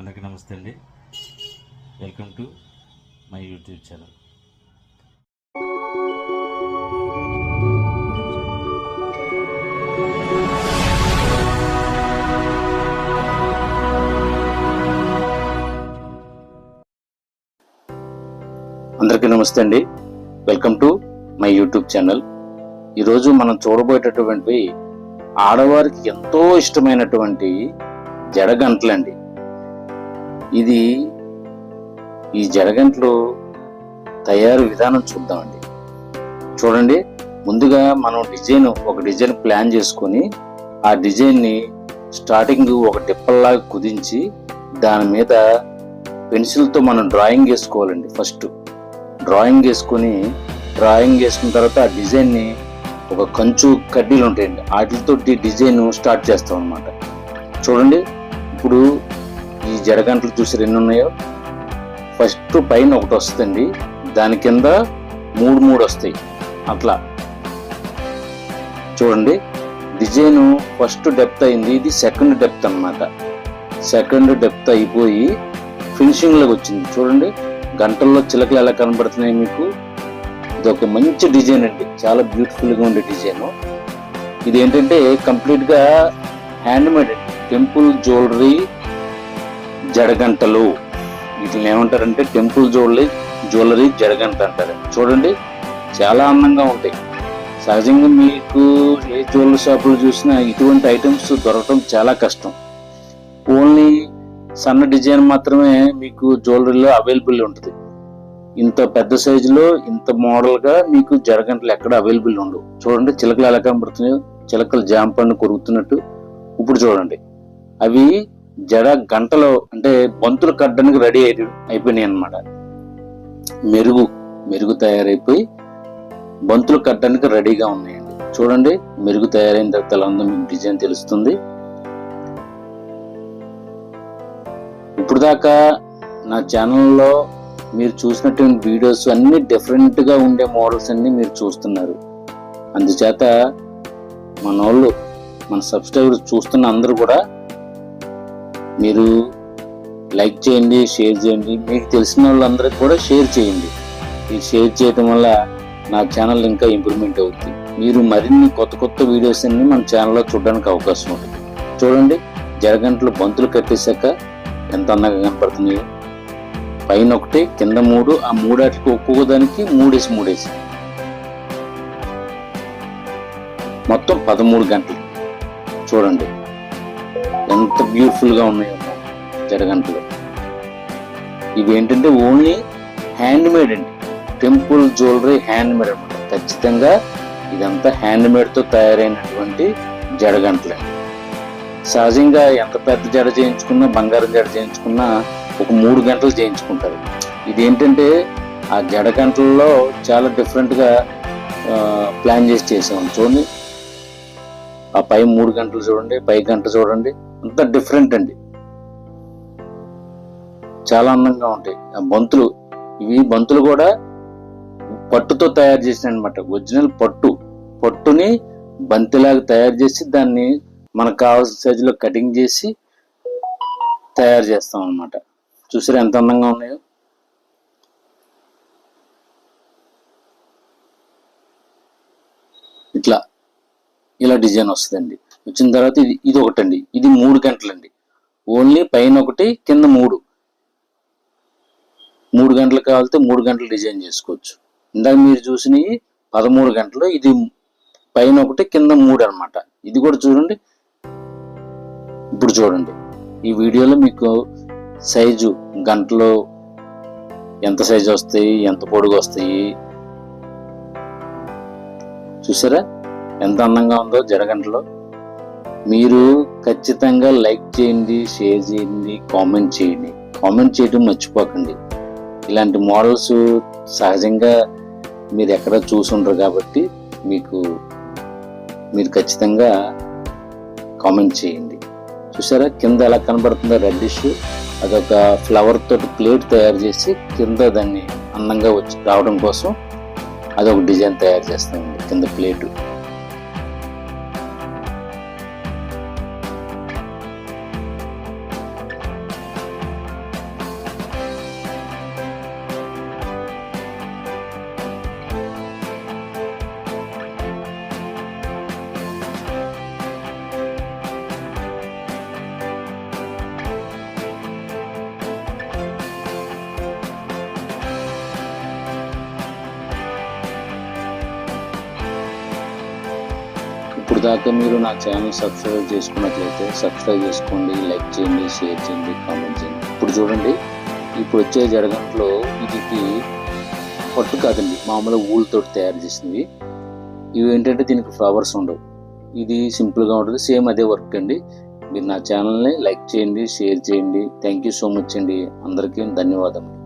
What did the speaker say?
అందరికీ నమస్తే అండి. Welcome to my YouTube channel అందరికీ నమస్తే అండి. Welcome to my YouTube channel ఈరోజు మనం చూడబోయేటటువంటి ఆడవారికి ఎంతో ఇష్టమైనటువంటి జడగంటలండి. ఇది ఈ జడగంటలు తయారు విధానం చూద్దామండి. చూడండి ముందుగా మనం డిజైన్ ఒక డిజైన్ ప్లాన్ చేసుకొని ఆ డిజైన్ని స్టార్టింగ్ ఒక డిప్పల్లాగా కుదించి దాని మీద పెన్సిల్తో మనం డ్రాయింగ్ వేసుకోవాలండి ఫస్ట్. డ్రాయింగ్ వేసుకొని డ్రాయింగ్ వేసుకున్న తర్వాత ఆ డిజైన్ని ఒక కంచు కడ్డీలు ఉంటాయండి. వాటితో డిజైన్ స్టార్ట్ చేస్తాం అనమాట చూడండి ఇప్పుడు జడగంటలు చూసి ఎన్ని ఉన్నాయో ఫస్ట్ పైన ఒకటి వస్తుంది దాని కింద మూడు మూడు వస్తాయి. అట్లా. చూడండి. డిజైన్ ఫస్ట్ డెప్త్ అయింది. ఇది సెకండ్ డెప్త్ అన్నమాట. సెకండ్ డెప్త్ అయిపోయి ఫినిషింగ్లోకి వచ్చింది. చూడండి. గంటల్లో చిలకలు ఎలా కనబడుతున్నాయి మీకు? ఇది ఒక మంచి డిజైన్ అండి. చాలా బ్యూటిఫుల్గా ఉండే డిజైన్. ఇది ఏంటంటే కంప్లీట్గా హ్యాండ్మేడ్ అండి. టెంపుల్ జ్యువెలరీ జడగంటలు. వీటిని ఏమంటారంటే టెంపుల్ జ్యువెలరీ జ్యువెలరీ జడగంట అంటారు. చూడండి చాలా అందంగా ఉంటాయి. సహజంగా మీకు ఏ జ్యువెలరీ షాపులు చూసినా ఇటువంటి ఐటమ్స్ దొరకడం చాలా కష్టం. ఓన్లీ సన్న డిజైన్ మాత్రమే మీకు జ్యువెలరీలో అవైలబుల్ ఉంటుంది. ఇంత పెద్ద సైజులో ఇంత మోడల్గా మీకు జడగంటలు ఎక్కడ అవైలబుల్ ఉండవు. చూడండి చిలకలు ఎలా కనబడుతున్నాయో చిలకలు జామ కొరుకుతున్నట్టు. ఇప్పుడు చూడండి అవి జడ గంటలో అంటే బంతులు కట్టడానికి రెడీ అయి అయిపోయినాయి అన్నమాట. మెరుగు మెరుగు తయారైపోయి బంతులు కట్టడానికి రెడీగా ఉన్నాయండి. చూడండి మెరుగు తయారైన తర్వాత ఎలా ఉందో మీకు డిజైన్ తెలుస్తుంది. ఇప్పుడు దాకా నా ఛానల్లో మీరు చూసినటువంటి వీడియోస్ అన్ని డిఫరెంట్గా ఉండే మోడల్స్ అన్ని మీరు చూస్తున్నారు. అందుచేత మన వాళ్ళు మన సబ్స్క్రైబర్స్ చూస్తున్న అందరూ కూడా మీరు లైక్ చేయండి షేర్ చేయండి. మీకు తెలిసిన వాళ్ళందరికీ కూడా షేర్ చేయండి. ఈ షేర్ చేయడం వల్ల నా ఛానల్ ఇంకా ఇంప్రూవ్మెంట్ అవుతుంది. మీరు మరిన్ని కొత్త కొత్త వీడియోస్ అన్ని మన ఛానల్లో చూడడానికి అవకాశం ఉంటుంది. చూడండి జరగంటలు బంతులు కట్టేశాక ఎంత అందంగా కనపడుతున్నాయో. పైన ఒకటి కింద మూడు ఆ మూడాటికి ఒక్కొక్క దానికి మూడేసి మూడేసి. మొత్తం పదమూడు గంటలు. చూడండి. ఎంత బ్యూటిఫుల్గా ఉన్నాయో జడగంటలు ఇవి ఏంటంటే ఓన్లీ హ్యాండ్ మేడ్ అండి. టెంపుల్ జ్యువెలరీ హ్యాండ్ మేడ్ అనమాట ఖచ్చితంగా ఇదంతా హ్యాండ్మేడ్తో తయారైనటువంటి జడగంటలు సహజంగా ఎంత పెద్ద జడ చేయించుకున్నా బంగారం జడ చేయించుకున్నా ఒక మూడు గంటలు చేయించుకుంటారు. ఇదేంటంటే ఆ జడ గంటల్లో చాలా డిఫరెంట్గా ప్లాన్ చేసి చేసాం చూడండి ఆ పై మూడు గంటలు చూడండి పై గంట చూడండి అంత డిఫరెంట్ అండి. చాలా అందంగా ఉంటాయి. ఆ బంతులు ఇవి బంతులు కూడా పట్టుతో తయారు చేసిన అనమాట ఒరిజినల్ పట్టు. పట్టుని బంతిలాగా తయారు చేసి దాన్ని మనకు కావాల్సిన సైజులో కటింగ్ చేసి తయారు చేస్తాం అన్నమాట చూసారా ఎంత అందంగా ఉన్నాయో? ఇట్లా. ఇలా డిజైన్ వస్తుందండి. వచ్చిన తర్వాత ఇది ఇది ఒకటండి. ఇది మూడు గంటలండి. ఓన్లీ పైన ఒకటి కింద మూడు. మూడు గంటలు కావాలితే మూడు గంటలు డిజైన్ చేసుకోవచ్చు. ఇందాక మీరు చూసినవి పదమూడు గంటలు ఇది పైన ఒకటి కింద మూడు అన్నమాట. ఇది కూడా చూడండి. ఇప్పుడు చూడండి. ఈ వీడియోలో మీకు సైజు గంటలో ఎంత సైజు వస్తాయి ఎంత పొడుగు వస్తాయి? చూసారా? ఎంత అందంగా ఉందో జరగంటలో. మీరు ఖచ్చితంగా లైక్ చేయండి షేర్ చేయండి కామెంట్ చేయండి. కామెంట్ చేయడం మర్చిపోకండి. ఇలాంటి మోడల్స్ సహజంగా మీరు ఎక్కడ చూసుండరు కాబట్టి మీకు మీరు ఖచ్చితంగా కామెంట్ చేయండి. చూసారా? కింద ఎలా కనబడుతుందో రెడ్డిష్ అదొక ఫ్లవర్ తోటి ప్లేట్ తయారు చేసి కింద దాన్ని అందంగా వచ్చి రావడం కోసం అదొక డిజైన్ తయారు చేస్తామండి. కింద ప్లేటు ఇప్పటిదాకా మీరు నా ఛానల్ సబ్స్క్రైబ్ చేసుకున్నట్లయితే సబ్స్క్రైబ్ చేసుకోండి లైక్ చేయండి షేర్ చేయండి కామెంట్ చేయండి. ఇప్పుడు చూడండి ఇప్పుడు వచ్చే జరగంట్లో ఇది పట్టు కాదండి మామూలుగా ఊళ్ళతో తయారు చేసింది. ఇవి ఏంటంటే దీనికి ఫ్లవర్స్ ఉండవు. ఇది సింపుల్గా ఉంటుంది సేమ్ అదే వర్క్ అండి. మీరు నా ఛానల్ని లైక్ చేయండి షేర్ చేయండి. థ్యాంక్ యూ సో మచ్ అండి. అందరికీ ధన్యవాదములు.